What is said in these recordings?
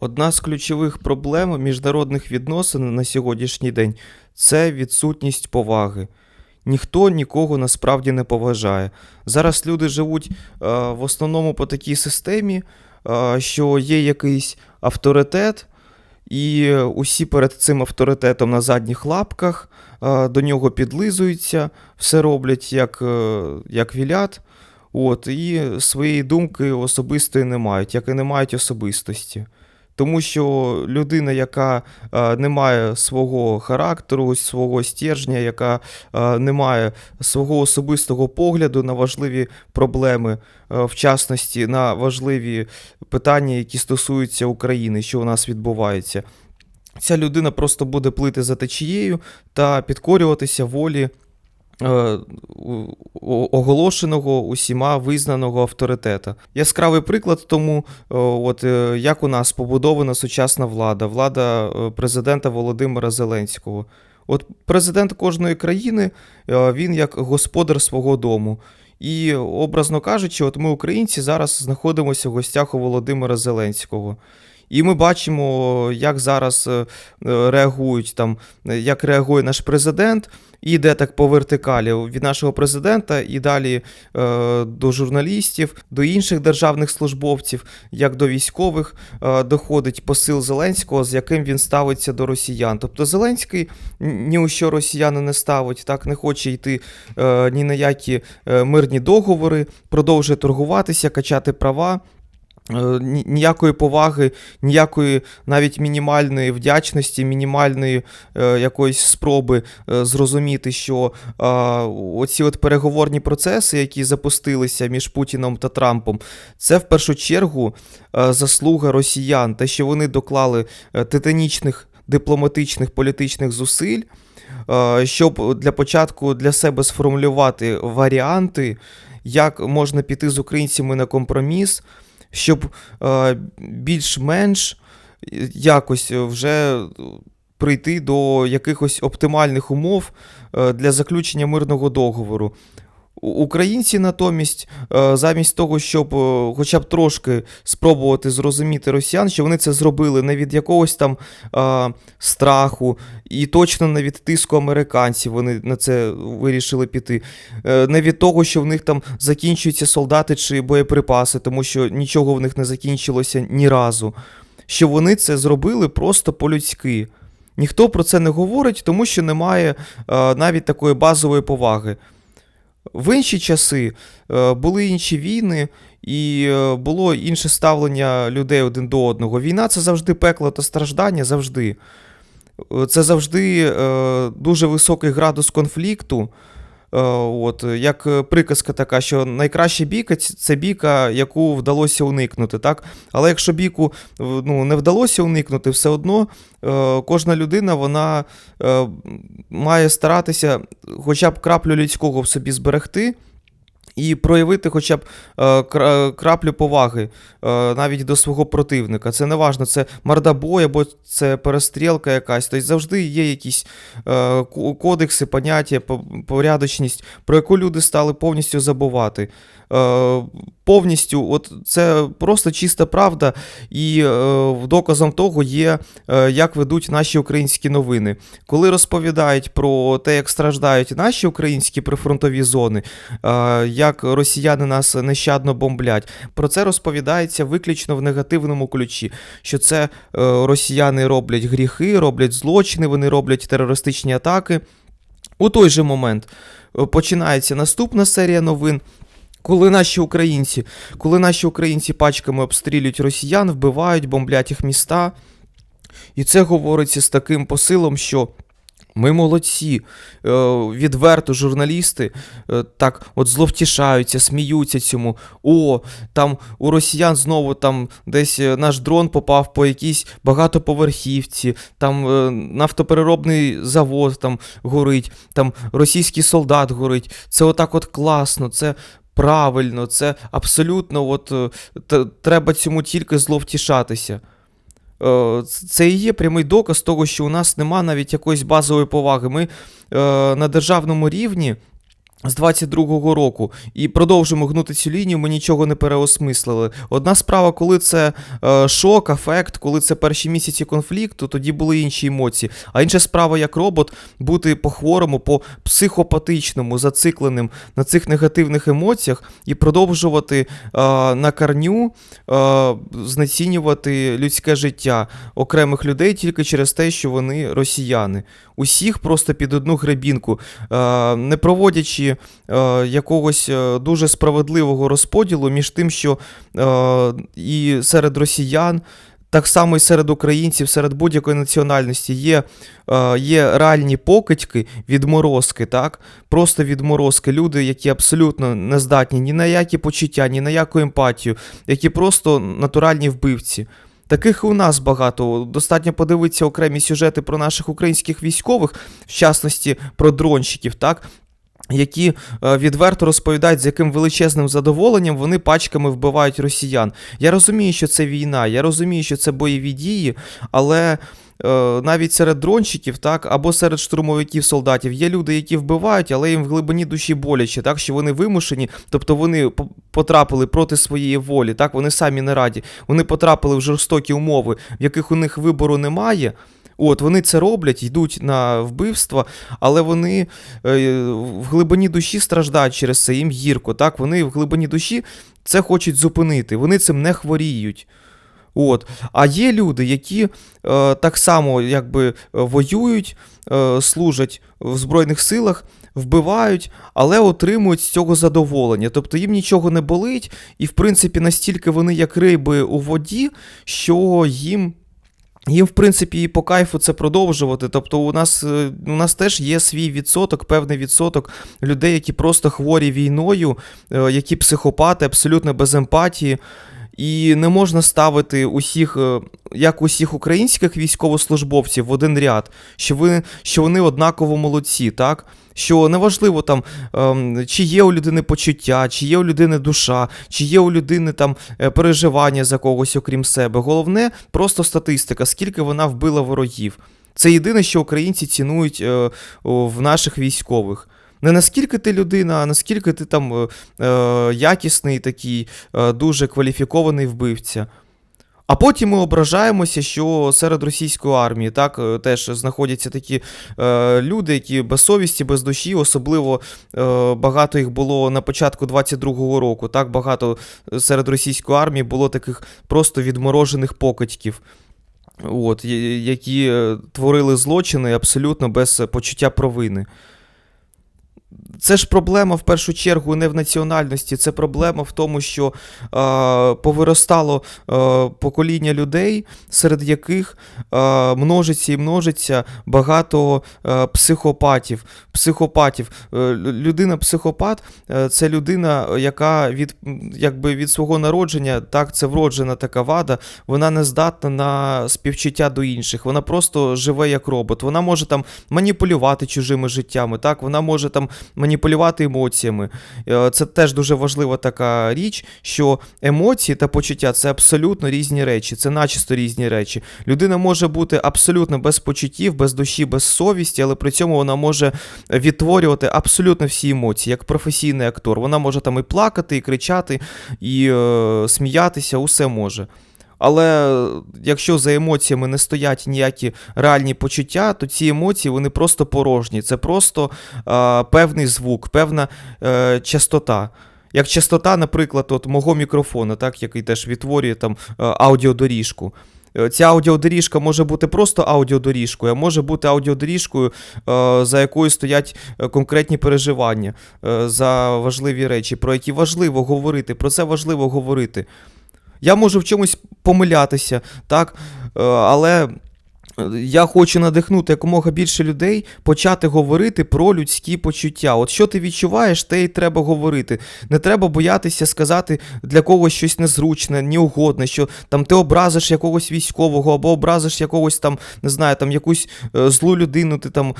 Одна з ключових проблем міжнародних відносин на сьогоднішній день це відсутність поваги. Ніхто нікого насправді не поважає. Зараз люди живуть е, в основному по такій системі, е, що є якийсь авторитет, і усі перед цим авторитетом на задніх лапках е, до нього підлизуються, все роблять як, як вілят. От, і своєї думки особистої не мають, як і не мають особистості. Тому що людина, яка е, не має свого характеру, свого стержня, яка е, не має свого особистого погляду на важливі проблеми, е, в частності на важливі питання, які стосуються України, що у нас відбувається, ця людина просто буде плити за течією та підкорюватися волі оголошеного усіма визнаного авторитета. Яскравий приклад тому, е, от е, як у нас побудована сучасна влада, влада е, президента Володимира Зеленського. От президент кожної країни, е, він як господар свого дому. І, образно кажучи, от ми, українці, зараз знаходимося в гостях у Володимира Зеленського. І ми бачимо, як зараз е, е, реагують там, е, як реагує наш президент, і йде так по вертикалі від нашого президента і далі е, до журналістів, до інших державних службовців, як до військових, е, доходить посил Зеленського, з яким він ставиться до росіян. Тобто Зеленський ні у що росіяни не ставить, так не хоче йти е, ні на які мирні договори, продовжує торгуватися, качати права. Е, ні- Ніякої поваги, ніякої навіть мінімальної вдячності, мінімальної е, якоїсь спроби е, зрозуміти, що е, оці от переговорні процеси, які запустилися між Путіном та Трампом, це в першу чергу е, заслуга росіян, те, що вони доклали е, титанічних дипломатичних політичних зусиль. е, Щоб для початку для себе сформулювати варіанти, як можна піти з українцями на компроміс, щоб е, більш-менш якось вже прийти до якихось оптимальних умов е, для заключення мирного договору. Українці натомість, е, замість того, щоб е, хоча б трошки спробувати зрозуміти росіян, що вони це зробили не від якогось там е, страху, і точно не від тиску американців вони на це вирішили піти. Не від того, що в них там закінчуються солдати чи боєприпаси, тому що нічого в них не закінчилося ні разу. Що вони це зробили просто по-людськи. Ніхто про це не говорить, тому що немає е, навіть такої базової поваги. В інші часи е, були інші війни, і е, було інше ставлення людей один до одного. Війна це завжди пекло та страждання, завжди. Е, Це завжди дуже високий градус конфлікту. Е, От, як е, приказка така, що найкраща бійка це бійка, яку вдалося уникнути. Так? Але якщо бійку е, ну, не вдалося уникнути, все одно е, кожна людина вона має старатися хоча б краплю людського в собі зберегти. І проявити хоча б е, краплю поваги е, навіть до свого противника. Це не важно, це мордобой або це перестрілка якась. Тобто завжди є якісь е, кодекси, поняття, порядочність, про яку люди стали повністю забувати. Е, повністю, от це просто чиста правда, і е, доказом того є, е, як ведуть наші українські новини. Коли розповідають про те, як страждають наші українські прифронтові зони, як росіяни нас нещадно бомблять, про це розповідається виключно в негативному ключі, що це росіяни роблять гріхи, роблять злочини, вони роблять терористичні атаки. У той же момент починається наступна серія новин. Коли наші українці, коли наші українці пачками обстрілюють росіян, вбивають, бомблять їх міста. І це говориться з таким посилом, що ми молодці, е, відверто журналісти е, так от зловтішаються, сміються цьому. О, там у росіян знову там десь е, наш дрон попав по якійсь багатоповерхівці, там нафтопереробний завод там горить, там російський солдат горить. Це отак от класно, це правильно, це абсолютно от е, треба цьому тільки зловтішатися. Е, Це і є прямий доказ того, що у нас нема навіть якоїсь базової поваги. Ми е, на державному рівні з 22-го року і продовжимо гнути цю лінію, ми нічого не переосмислили. Одна справа, коли це е, шок, афект, коли це перші місяці конфлікту, тоді були інші емоції. А інша справа, як робот, бути по-хворому, по психопатичному, зацикленим на цих негативних емоціях і продовжувати е, на корню е, знецінювати людське життя окремих людей тільки через те, що вони росіяни. Усіх просто під одну гребінку, е, не проводячи е, якогось е, дуже справедливого розподілу між тим, що е, і серед росіян. Так само і серед українців, серед будь-якої національності є, е, є реальні покидьки, відморозки, так? Просто відморозки. Люди, які абсолютно не здатні ні на які почуття, ні на яку емпатію, які просто натуральні вбивці. Таких і у нас багато. Достатньо подивитися окремі сюжети про наших українських військових, в частності про дронщиків, так? Які е, відверто розповідають, з яким величезним задоволенням вони пачками вбивають росіян. Я розумію, що це війна, я розумію, що це бойові дії, але е, навіть серед дронщиків, так, або серед штурмовиків солдатів є люди, які вбивають, але їм в глибині душі боляче, так, що вони вимушені, тобто вони по- потрапили проти своєї волі, так, вони самі не раді, вони потрапили в жорстокі умови, в яких у них вибору немає. От, вони це роблять, йдуть на вбивство, але вони е, в глибині душі страждають через це, їм гірко. Так? Вони в глибині душі це хочуть зупинити, вони цим не хворіють. От. А є люди, які е, так само якби, е, воюють, е, служать в Збройних силах, вбивають, але отримують з цього задоволення. Тобто їм нічого не болить, і в принципі настільки вони як риби у воді, що їм. Їм, в принципі, і по кайфу це продовжувати. Тобто, у нас, е, у нас теж є свій відсоток, певний відсоток людей, які просто хворі війною, е, які психопати, абсолютно без емпатії. І не можна ставити усіх, е, як усіх українських військовослужбовців в один ряд, що, ви, що вони однаково молодці, так? Що неважливо там, ем, чи є у людини почуття, чи є у людини душа, чи є у людини там е, переживання за когось, окрім себе. Головне просто статистика, скільки вона вбила ворогів. Це єдине, що українці цінують е, в наших військових. Не наскільки ти людина, а наскільки ти там е, е, якісний такий, е, дуже кваліфікований вбивця. А потім ми ображаємося, що серед російської армії так е, теж знаходяться такі е, люди, які без совісті, без душі, особливо е, багато їх було на початку 22-го року. Так багато серед російської армії було таких просто відморожених покидьків. От, які е, творили злочини абсолютно без почуття провини. Це ж проблема в першу чергу не в національності, це проблема в тому, що е, повиростало е, покоління людей, серед яких е, множиться і множиться багато е, психопатів. психопатів. Е, Людина-психопат е, це людина, яка від, якби від свого народження, так, це вроджена така вада, вона не здатна на співчуття до інших. Вона просто живе як робот. Вона може там маніпулювати чужими життями, так, вона може там маніпулювати емоціями. Е, Це теж дуже важлива така річ, що емоції та почуття це абсолютно різні речі, це начисто різні речі. Людина може бути абсолютно без почуттів, без душі, без совісті, але при цьому вона може відтворювати абсолютно всі емоції, як професійний актор. Вона може там і плакати, і кричати, і е, сміятися, усе може. Але е, якщо за емоціями не стоять ніякі реальні почуття, то ці емоції вони просто порожні. Це просто е, певний звук, певна е, частота. Як частота, наприклад, от мого мікрофона, так, який теж відтворює там е, аудіодоріжку. Е, Ця аудіодоріжка може бути просто аудіодоріжкою, а може бути аудіодоріжкою, за якою стоять конкретні переживання за важливі речі, про які важливо говорити, про це важливо говорити. Я можу в чомусь помилятися, так, е, але е, я хочу надихнути якомога більше людей почати говорити про людські почуття. От що ти відчуваєш, те й треба говорити. Не треба боятися сказати для когось щось незручне, неугодне, що там ти образиш якогось військового або образиш якогось там, не знаю, там якусь е, злу людину ти там е,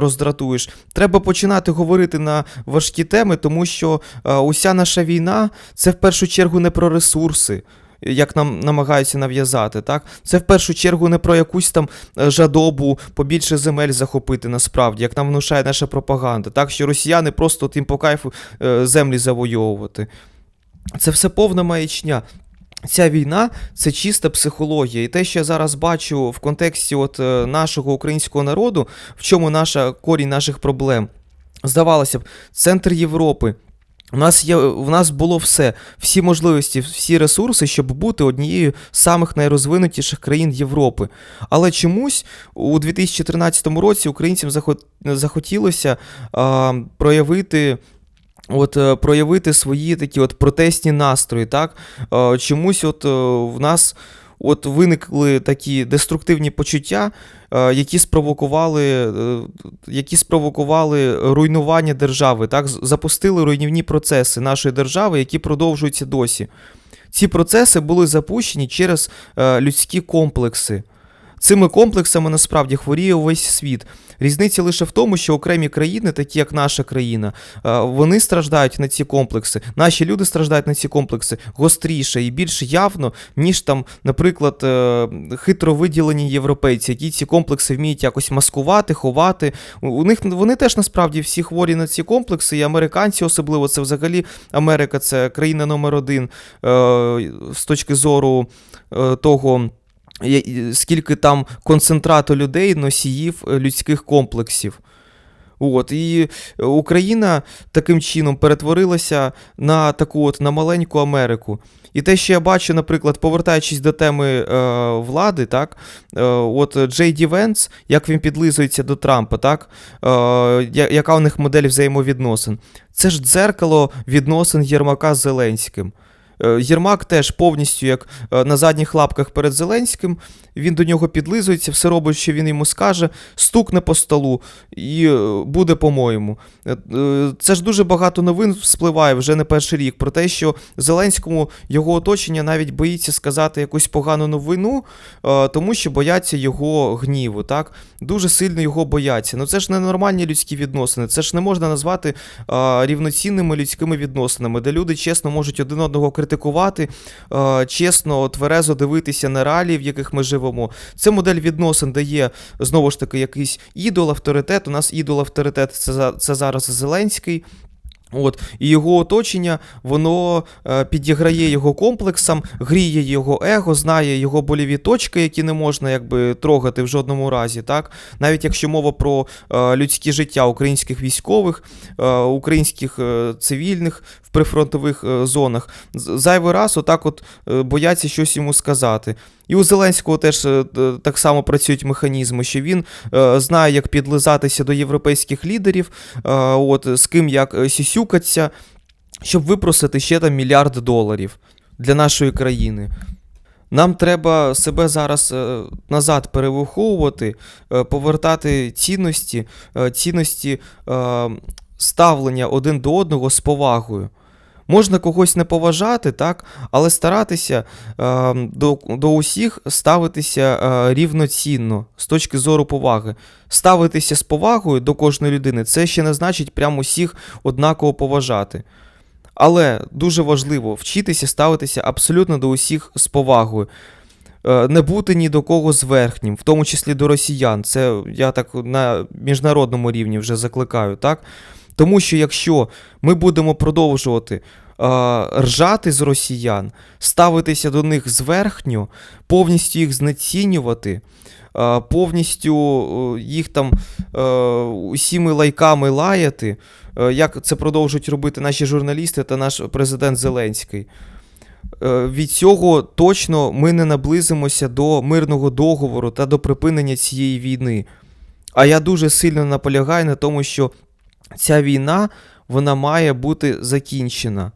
роздратуєш. Треба починати говорити на важкі теми, тому що е, уся наша війна це в першу чергу не про ресурси. Як нам намагаються нав'язати. Так? Це в першу чергу не про якусь там е, жадобу побільше земель захопити насправді, як нам внушає наша пропаганда. Так що росіяни просто тим по кайфу е, землі завойовувати. Це все повна маячня. Ця війна це чиста психологія. І те, що я зараз бачу в контексті от, е, нашого українського народу, в чому наша корінь наших проблем. Здавалося б, центр Європи. У нас є, в нас було все, всі можливості, всі ресурси, щоб бути однією з самих найрозвинутіших країн Європи. Але чомусь у 2013 році українцям захотілося а, проявити. От е, проявити свої такі от протестні настрої, так? Е, Чомусь от е, в нас от виникли такі деструктивні почуття, е, які спровокували, е, які спровокували руйнування держави, так? Запустили руйнівні процеси нашої держави, які продовжуються досі. Ці процеси були запущені через е, людські комплекси. Цими комплексами насправді хворіє увесь світ. Різниця лише в тому, що окремі країни, такі як наша країна, е, вони страждають на ці комплекси. Наші люди страждають на ці комплекси гостріше і більш явно, ніж там, наприклад, е, хитро виділені європейці, які ці комплекси вміють якось маскувати, ховати. У- них вони теж насправді всі хворі на ці комплекси, і американці особливо це взагалі Америка це країна номер один е, з точки зору того. Скільки там концентрату людей, носіїв е, людських комплексів. От, і е, Україна таким чином перетворилася на таку от на маленьку Америку. І те, що я бачу, наприклад, повертаючись до теми е, влади, так, е, от Джей Ді Венс, як він підлизується до Трампа, так, е, яка у них модель взаємовідносин. Це ж дзеркало відносин Єрмака з Зеленським. Е, Єрмак теж повністю як е, на задніх лапках перед Зеленським, він до нього підлизується, все робить, що він йому скаже, стукне по столу і е, буде по-моєму. Це ж дуже багато новин вспливає вже не перший рік про те, що Зеленському його оточення навіть боїться сказати якусь погану новину, тому що бояться його гніву. Так? Дуже сильно його бояться. Ну це ж не нормальні людські відносини. Це ж не можна назвати рівноцінними людськими відносинами, де люди чесно можуть один одного критикувати, е, чесно, тверезо дивитися на реалії, в яких ми живемо. Це модель відносин, де є знову ж таки якийсь ідол, авторитет. У нас ідол авторитет це, це зараз Зеленський. От, і його оточення, воно е, підіграє його комплексам, гріє його его, знає його боліві точки, які не можна якби трогати в жодному разі. Так? Навіть якщо мова про е, людське життя українських військових, е, українських е, цивільних в прифронтових е, зонах, зайвий раз отак от е, бояться щось йому сказати. І у Зеленського теж е, так само працюють механізми, що він знає, як підлизатися до європейських лідерів, от, з ким як сісюкаться, щоб випросити ще там мільярд доларів для нашої країни. Нам треба себе зараз назад перевиховувати, повертати цінності, цінності ставлення один до одного з повагою. Можна когось не поважати, так, але старатися е, до, до усіх ставитися е, рівноцінно з точки зору поваги. Ставитися з повагою до кожної людини це ще не значить прямо усіх однаково поважати. Але дуже важливо вчитися ставитися абсолютно до усіх з повагою. Е, Не бути ні до кого зверхнім, в тому числі до росіян. Це я так на міжнародному рівні вже закликаю, так? Тому що якщо ми будемо продовжувати е, ржати з росіян, ставитися до них зверхньо, повністю їх знецінювати, е, повністю їх там е, усіми лайками лаяти, е, як це продовжують робити наші журналісти та наш президент Зеленський. Е, Від цього точно ми не наблизимося до мирного договору та до припинення цієї війни. А я дуже сильно наполягаю на тому, що ця війна вона має бути закінчена.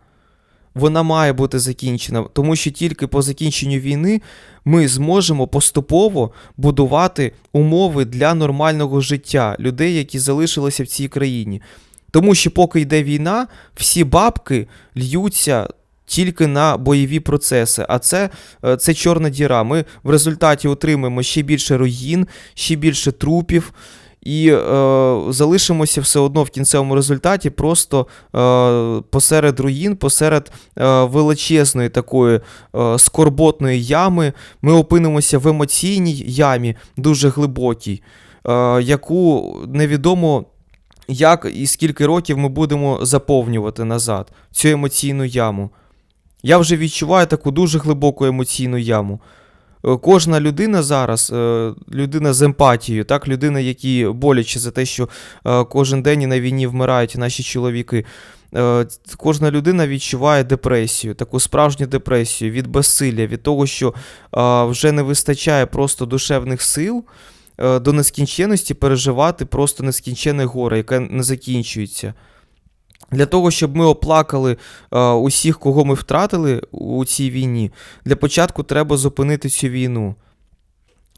Вона має бути закінчена, тому що тільки по закінченню війни ми зможемо поступово будувати умови для нормального життя людей, які залишилися в цій країні. Тому що поки йде війна, всі бабки льються тільки на бойові процеси. А це, е, це чорна діра. Ми в результаті отримаємо ще більше руїн, ще більше трупів. І е, залишимося все одно в кінцевому результаті просто е, посеред руїн, посеред е, величезної такої е, скорботної ями. Ми опинимося в емоційній ямі, дуже глибокій, е, яку невідомо. Як і скільки років ми будемо заповнювати назад цю емоційну яму? Я вже відчуваю таку дуже глибоку емоційну яму. Кожна людина зараз, е, людина з емпатією, так, людина, які боляче за те, що е, кожен день і на війні вмирають наші чоловіки. е, Кожна людина відчуває депресію, таку справжню депресію від безсилля, від того, що вже не вистачає просто душевних сил до нескінченності переживати просто нескінченне горе, яке не закінчується. Для того, щоб ми оплакали е, усіх, кого ми втратили у цій війні, для початку треба зупинити цю війну.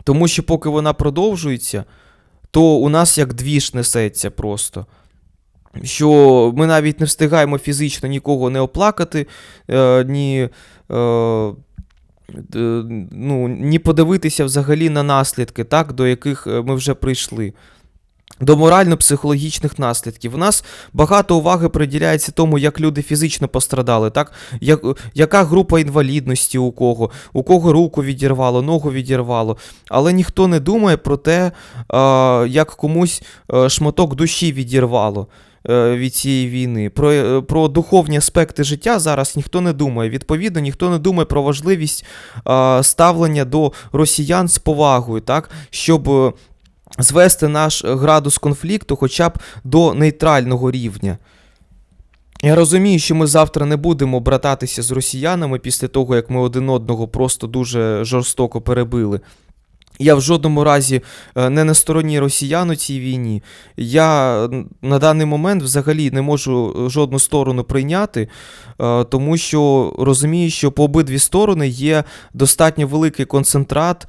Тому що поки вона продовжується, то у нас як двіж несеться просто. Що ми навіть не встигаємо фізично нікого не оплакати, е, ні, е, ну, ні подивитися взагалі на наслідки, так, до яких е, ми вже прийшли. До морально-психологічних наслідків. У нас багато уваги приділяється тому, як люди фізично пострадали, так? Як, яка група інвалідності у кого, у кого руку відірвало, ногу відірвало. Але ніхто не думає про те, як комусь е, шматок душі відірвало е, від цієї війни. Про, е, про духовні аспекти життя зараз ніхто не думає. Відповідно, ніхто не думає про важливість а, ставлення до росіян з повагою, так? щоб. Е, звести наш градус конфлікту хоча б до нейтрального рівня. Я розумію, що ми завтра не будемо брататися з росіянами після того, як ми один одного просто дуже жорстоко перебили. Я в жодному разі е, не на стороні росіян у цій війні. Я на даний момент взагалі не можу е, жодну сторону прийняти, е, тому що розумію, що по обидві сторони є достатньо великий концентрат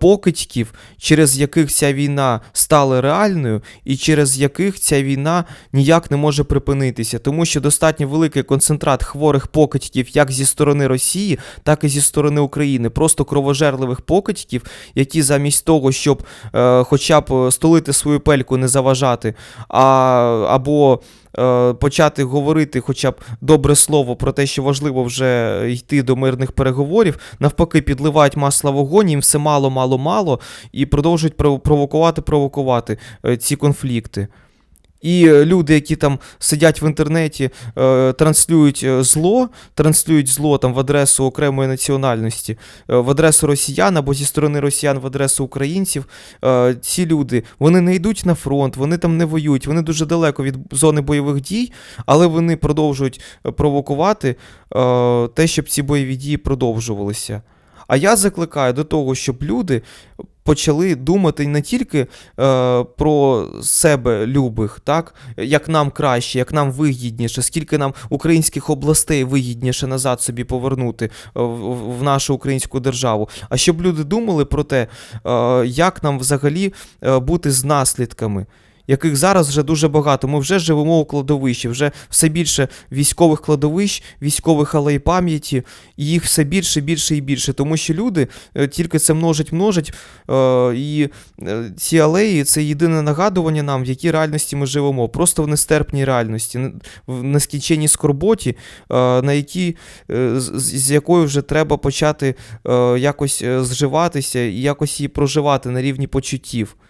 покидьків, через яких ця війна стала реальною, і через яких ця війна ніяк не може припинитися, тому що достатньо великий концентрат хворих покидьків як зі сторони Росії, так і зі сторони України, просто кровожерливих покидьків, які замість того, щоб е, хоча б е, столити свою пельку, не заважати, а, або е, почати говорити хоча б добре слово про те, що важливо вже йти до мирних переговорів, навпаки, підливають масло вогонь, їм все мало, мало, мало, і продовжують провокувати, провокувати е, ці конфлікти. І е, люди, які там сидять в інтернеті, е, транслюють е, зло, транслюють зло там в адресу окремої національності, в адресу росіян або зі сторони росіян в адресу українців. Ці люди вони не йдуть на фронт, вони там не воюють, вони дуже далеко від зони бойових дій, але вони продовжують провокувати те, щоб ці бойові дії продовжувалися. А я закликаю до того, щоб люди почали думати не тільки е, про себе любих, так, як нам краще, як нам вигідніше, скільки нам українських областей вигідніше назад собі повернути е, в, в нашу українську державу, а щоб люди думали про те, е, як нам взагалі е, бути з наслідками. Яких зараз вже дуже багато. Ми вже живемо у кладовищі, вже все більше військових кладовищ, військових алей пам'яті, і їх все більше, більше і більше. Тому що люди е, тільки це множать, множать. Е, і е, ці алеї це єдине нагадування нам, в якій реальності ми живемо. Просто в нестерпній реальності, в нескінченній скорботі, на якій, з, якою вже треба почати якось зживатися і якось її проживати на рівні почуттів.